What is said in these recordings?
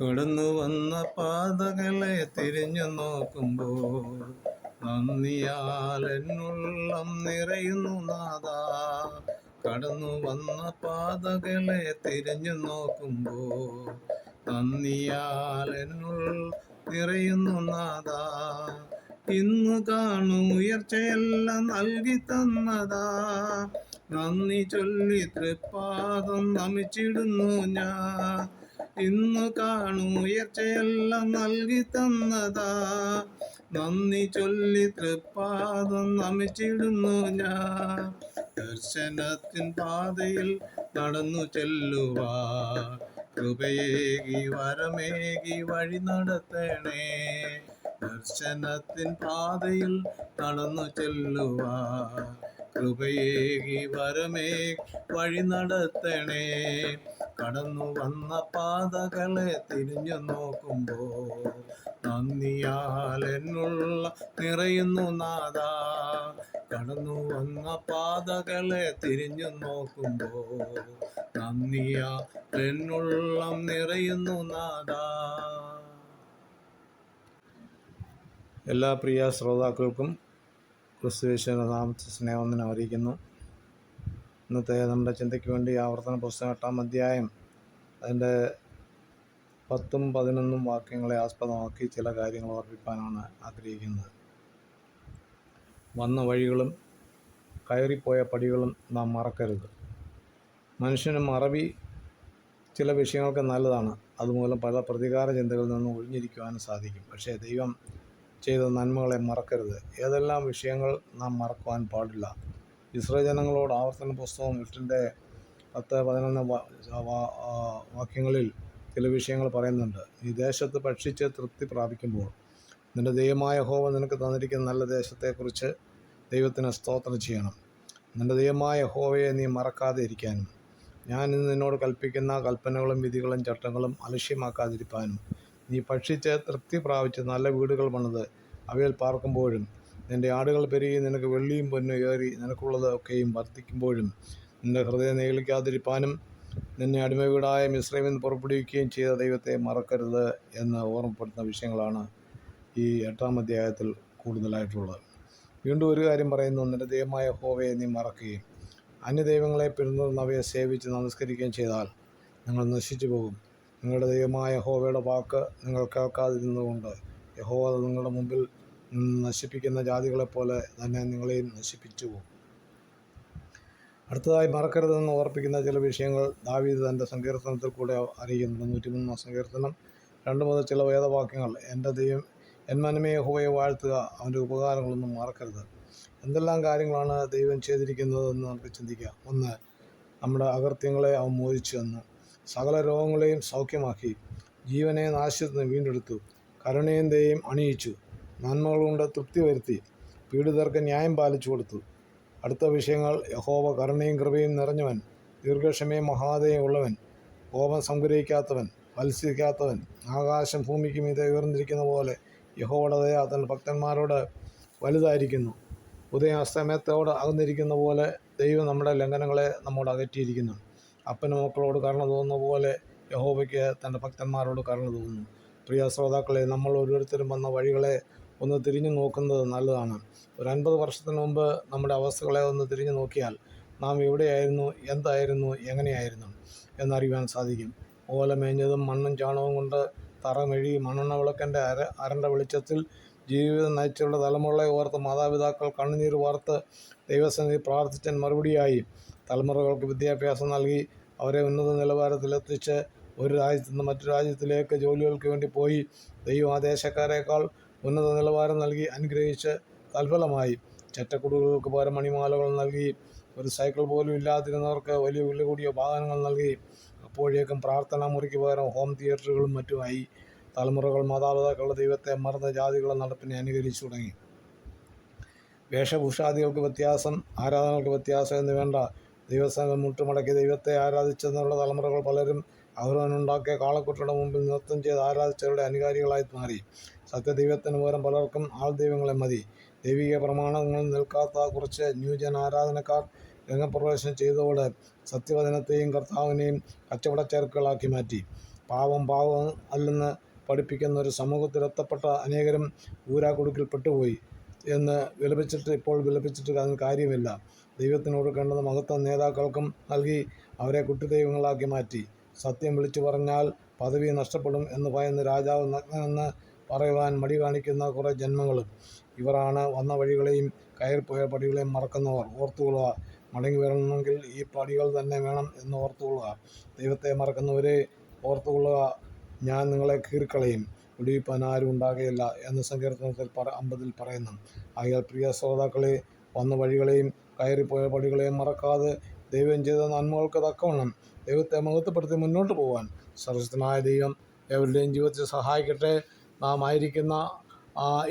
കടന്നു വന്ന പാതകളെ തിരിഞ്ഞു നോക്കുമ്പോൾ നന്ദിയാൽ എന്നുള്ളം നിറയുന്നു നാഥ. കടന്നു വന്ന പാതകളെ തിരിഞ്ഞു നോക്കുമ്പോൾ നന്ദിയാൽ എന്നുള്ള നിറയുന്നു നാഥ. ഇന്ന് കാണു ഉയർച്ചയെല്ലാം നൽകി തന്നതാ. നന്ദി ചൊല്ലി തൃപ്പാദം നമിച്ചിടുന്നു ഞാൻ. ഇന്നു കാണുയർച്ചയെല്ലാം നൽകി തന്നതാ. നന്ദി ചൊല്ലി തൃപ്പാദം നമിച്ചിടുന്നു ഞാൻ. ദർശനത്തിൻ പാതയിൽ നടന്നു ചെല്ലുവാ. കൃപയേകി വരമേകി വഴി നടത്തണേ. ദർശനത്തിൻ പാതയിൽ നടന്നു ചെല്ലുവാ. കൃപയേകി വരമേ വഴി നടത്തണേ. കടന്നു വന്ന പാതകളെ തിരിഞ്ഞു നോക്കുമ്പോൾ നന്ദിയാൽ എന്നുള്ള നിറയുന്നു നാദ കടന്നു വന്ന പാതകളെ തിരിഞ്ഞു നോക്കുമ്പോൾ നന്ദിയാൽ എന്നുള്ള നിറയുന്നു നാദ എല്ലാ പ്രിയ ശ്രോതാക്കൾക്കും ക്രിസ്തുവേശ്വര നാമത്തെ സ്നേഹം അറിയിക്കുന്നു. ഇന്നത്തെ നമ്മുടെ ചിന്തയ്ക്ക് വേണ്ടി ആവർത്തന പുസ്തകം എട്ടാം അധ്യായം അതിന്റെ പത്തും പതിനൊന്നും വാക്യങ്ങളെ ആസ്പദമാക്കി ചില കാര്യങ്ങൾ ഓർമ്മിപ്പാനാണ് ആഗ്രഹിക്കുന്നത്. വന്ന വഴികളും കയറിപ്പോയ പടികളും നാം മറക്കരുത്. മനുഷ്യന് മറവി ചില വിഷയങ്ങൾക്ക് നല്ലതാണ്. അതുമൂലം പല പ്രതികാര ചിന്തകളിൽ നിന്നും ഒഴിഞ്ഞിരിക്കുവാനും സാധിക്കും. പക്ഷേ ദൈവം ചെയ്ത നന്മകളെ മറക്കരുത്. ഏതെല്ലാം വിഷയങ്ങൾ നാം മറക്കുവാൻ പാടില്ല. ഇസ്രായേൽ ജനങ്ങളോട് ആവർത്തന പുസ്തകം എട്ടിന്റെ പത്ത് പതിനൊന്ന് വാക്യങ്ങളിൽ ചില വിഷയങ്ങൾ പറയുന്നുണ്ട്. ഈ ദേശത്ത് ഭക്ഷിച്ച് തൃപ്തി പ്രാപിക്കുമ്പോൾ നിന്റെ ദൈവമായ ഹോവ നിനക്ക് തന്നിരിക്കുന്ന നല്ല ദേശത്തെക്കുറിച്ച് ദൈവത്തിന് സ്തോത്രം ചെയ്യണം. നിന്റെ ദൈവമായ ഹോവയെ നീ മറക്കാതെ ഇരിക്കാനും ഞാൻ ഇന്ന് നിന്നോട് കൽപ്പിക്കുന്ന കൽപ്പനകളും വിധികളും ചട്ടങ്ങളും അലക്ഷ്യമാക്കാതിരിക്കാനും നീ ഭക്ഷിച്ച് തൃപ്തി പ്രാപിച്ച് നല്ല വീടുകൾ പണിത് അവയിൽ പാർക്കുമ്പോഴും നിന്റെ ആടുകൾ പെരുകി നിനക്ക് വെള്ളിയും പൊന്നും ഏറി നിനക്കുള്ളത് ഒക്കെയും വർദ്ധിക്കുമ്പോഴും നിന്റെ ഹൃദയം നീളിക്കാതിരിപ്പാനും നിന്നെ അടിമ വീടായ നിന്ന് പുറപ്പെടുവിക്കുകയും ചെയ്ത ദൈവത്തെ മറക്കരുത് എന്ന് ഓർമ്മപ്പെടുത്തുന്ന വിഷയങ്ങളാണ് ഈ എട്ടാം അധ്യായത്തിൽ കൂടുതലായിട്ടുള്ളത്. വീണ്ടും ഒരു കാര്യം പറയുന്നു നിന്റെ ദൈവമായ ഹോവയെ നീ മറക്കുകയും അന്യദൈവങ്ങളെ പിന്തുടർന്ന് അവയെ സേവിച്ച് നമസ്കരിക്കുകയും ചെയ്താൽ നിങ്ങൾ നശിച്ചു പോകും. നിങ്ങളുടെ ദൈവമായ ഹോവയുടെ വാക്ക് നിങ്ങൾ കേൾക്കാതിരുന്നതുകൊണ്ട് യഹോവ നിങ്ങളുടെ മുമ്പിൽ നശിപ്പിക്കുന്ന ജാതികളെപ്പോലെ തന്നെ നിങ്ങളെയും നശിപ്പിച്ചു പോകും. അടുത്തതായി മറക്കരുതെന്ന് ഓർപ്പിക്കുന്ന ചില വിഷയങ്ങൾ ദാവീദ് തന്റെ സങ്കീർത്തനത്തിൽ കൂടെ അറിയുന്നു നൂറ്റിമൂന്നാം സങ്കീർത്തനം രണ്ട് മുതൽ ചില വേദവാക്യങ്ങൾ. എന്റെ ദൈവം എൻ മനമേ ഹുവയെ വാഴ്ത്തുക അവന്റെ ഉപകാരങ്ങളൊന്നും മറക്കരുത്. എന്തെല്ലാം കാര്യങ്ങളാണ് ദൈവം ചെയ്തിരിക്കുന്നതെന്ന് നമുക്ക് ചിന്തിക്കാം. ഒന്ന് നമ്മുടെ അകൃത്യങ്ങളെ അവൻ മോചിച്ചു തന്നു. സകല രോഗങ്ങളെയും സൗഖ്യമാക്കി. ജീവനെ നാശത്തിൽ നിന്ന് വീണ്ടെടുത്തു. കരുണയും ദയയും അണിയിച്ചു. നന്മകൾ കൊണ്ട് തൃപ്തി വരുത്തി പീഡിതർക്ക് ന്യായം പാലിച്ചു കൊടുത്തു. അടുത്ത വിഷയങ്ങൾ യഹോവ കരുണയും കൃപയും നിറഞ്ഞവൻ ദീർഘക്ഷമയും മഹാദയും ഉള്ളവൻ കോപം സംഗ്രഹിക്കാത്തവൻ മത്സരിക്കാത്തവൻ ആകാശം ഭൂമിക്കും മീതെ ഉയർന്നിരിക്കുന്ന പോലെ യഹോവയുടെ ദയ തന്റെ ഭക്തന്മാരോട് വലുതായിരിക്കുന്നു. ഉദയാസ്തമയത്തോട് അകന്നിരിക്കുന്ന പോലെ ദൈവം നമ്മുടെ ലംഘനങ്ങളെ നമ്മോട് അകറ്റിയിരിക്കുന്നു. അപ്പനും മക്കളോട് കരുണ തോന്നുന്ന പോലെ യഹോബയ്ക്ക് തന്റെ ഭക്തന്മാരോട് കരുണ തോന്നുന്നു. പ്രിയ ശ്രോതാക്കളെ നമ്മൾ ഓരോരുത്തരും വന്ന വഴികളെ ഒന്ന് തിരിഞ്ഞു നോക്കുന്നത് നല്ലതാണ്. ഒരു അൻപത് വർഷത്തിന് മുമ്പ് നമ്മുടെ അവസ്ഥകളെ ഒന്ന് തിരിഞ്ഞു നോക്കിയാൽ നാം എവിടെയായിരുന്നു എന്തായിരുന്നു എങ്ങനെയായിരുന്നു എന്നറിയുവാൻ സാധിക്കും. ഓല മേഞ്ഞതും മണ്ണും ചാണകവും കൊണ്ട് തറ മെഴി മണ്ണെണ്ണ വിളക്കന്റെ അര അരണ്ട വെളിച്ചത്തിൽ ജീവിതം നയിച്ചുള്ള തലമുറകളെ ഓർത്ത് മാതാപിതാക്കൾ കണ്ണുനീർ വാർത്ത് ദൈവസന്നിധി പ്രാർത്ഥിച്ചൻ മറുപടിയായി തലമുറകൾക്ക് വിദ്യാഭ്യാസം നൽകി അവരെ ഉന്നത നിലവാരത്തിലെത്തിച്ച് ഒരു രാജ്യത്തുനിന്ന് മറ്റു രാജ്യത്തിലേക്ക് ജോലികൾക്ക് വേണ്ടി പോയി ദൈവം ആ ദേശക്കാരേക്കാൾ ഉന്നത നിലവാരം നൽകി അനുഗ്രഹിച്ച് തൽഫലമായി ചെറ്റക്കുടുകൾക്ക് പകരം മണിമാലകൾ നൽകി ഒരു സൈക്കിൾ പോലും ഇല്ലാതിരുന്നവർക്ക് വലിയ വില കൂടിയ വാഹനങ്ങൾ നൽകി. അപ്പോഴേക്കും പ്രാർത്ഥനാ മുറിക്ക് പകരം ഹോം തിയേറ്ററുകളും മറ്റുമായി തലമുറകൾ മാതാപിതാക്കളുടെ ദൈവത്തെ മറന്ന ജാതികളുടെ നടപ്പിനെ അനുകരിച്ചു തുടങ്ങി. വേഷഭൂഷാദികൾക്ക് വ്യത്യാസം ആരാധനകൾക്ക് വ്യത്യാസം എന്ന് വേണ്ട. ദൈവസ്ഥാനം മുട്ടുമടക്കി ദൈവത്തെ ആരാധിച്ചെന്നുള്ള തലമുറകൾ പലരും അവരവനുണ്ടാക്കിയ കാളക്കുട്ടിയുടെ മുമ്പിൽ നൃത്തം ചെയ്ത് ആരാധിച്ചവരുടെ അനുകാരികളായി മാറി. സത്യദൈവത്തിന് പകരം പലർക്കും ആൾ ദൈവങ്ങളെ മതി. ദൈവിക പ്രമാണങ്ങൾ നിൽക്കാത്ത കുറച്ച് ന്യൂജൻ ആരാധനക്കാർ രംഗപ്രവേശനം ചെയ്തതോടെ സത്യവചനത്തെയും കർത്താവിനെയും കച്ചവടച്ചേർക്കുകളാക്കി മാറ്റി. പാവം പാവം അല്ലെന്ന് പഠിപ്പിക്കുന്ന ഒരു സമൂഹത്തിലെത്തപ്പെട്ട അനേകരും ഊരാക്കുടുക്കിൽ പെട്ടുപോയി എന്ന് വിലപിച്ചിട്ട് ഇപ്പോൾ വിലപിച്ചിട്ട് അതിന് കാര്യമില്ല. ദൈവത്തിന് കൊടുക്കേണ്ടത് മഹത്വം നേതാക്കൾക്കും നൽകി അവരെ കുട്ടിദൈവങ്ങളാക്കി മാറ്റി. സത്യം വിളിച്ചു പറഞ്ഞാൽ പദവി നഷ്ടപ്പെടും എന്ന് ഭയന്ന് രാജാവ് നഗ്നനെന്ന് പറയുവാൻ മടി കാണിക്കുന്ന കുറേ ജന്മങ്ങളും. ഇവരാണ് വന്ന വഴികളെയും കയറിപ്പോയ പടികളെയും മറക്കുന്നവർ. ഓർത്തുകൊള്ളുക. മടങ്ങി വരണമെങ്കിൽ ഈ പടികൾ തന്നെ വേണം എന്ന് ഓർത്തുകൊള്ളുക. ദൈവത്തെ മറക്കുന്നവരെ ഓർത്തുകൊള്ളുക. ഞാൻ നിങ്ങളെ കീറിക്കളയും. ഒടിയിപ്പാൻ ആരും ഉണ്ടാകുകയില്ല എന്ന് സങ്കീർത്തനത്തിൽ പറ അമ്പതിൽ പറയുന്നു. ആയാൽ പ്രിയ ശ്രോതാക്കളെ വന്ന വഴികളെയും കയറിപ്പോയ പടികളെയും മറക്കാതെ ദൈവം ചെയ്ത നന്മകൾക്ക് തക്കവണ്ണം ദൈവത്തെ മഹത്വപ്പെടുത്തി മുന്നോട്ട് പോകാൻ സർവശക്തനായ ദൈവം എവരുടെയും ജീവിതത്തിൽ സഹായിക്കട്ടെ. നാം ആയിരിക്കുന്ന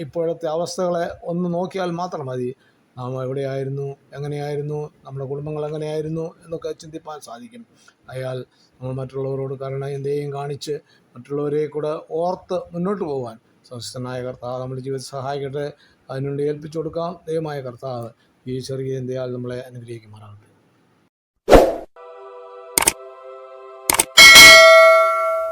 ഇപ്പോഴത്തെ അവസ്ഥകളെ ഒന്ന് നോക്കിയാൽ മാത്രം മതി. നാം എവിടെയായിരുന്നു എങ്ങനെയായിരുന്നു നമ്മുടെ കുടുംബങ്ങൾ എങ്ങനെയായിരുന്നു എന്നൊക്കെ ചിന്തിപ്പാൻ സാധിക്കും. അയാൾ നമ്മൾ മറ്റുള്ളവരോട് കരുണയും ദയയും കാണിച്ച് മറ്റുള്ളവരെ കൂടെ ഓർത്ത് മുന്നോട്ട് പോകാൻ സംസ്ഥനായ കർത്താവ് നമ്മുടെ ജീവിതത്തെ സഹായിക്കട്ടെ. അതിനുവേണ്ടി ഏൽപ്പിച്ചു കൊടുക്കാം ദൈവമായ കർത്താവ് ഈ ചെറിയ എന്തെയാൽ നമ്മളെ അനുഗ്രഹിക്കുമാറാകട്ടെ.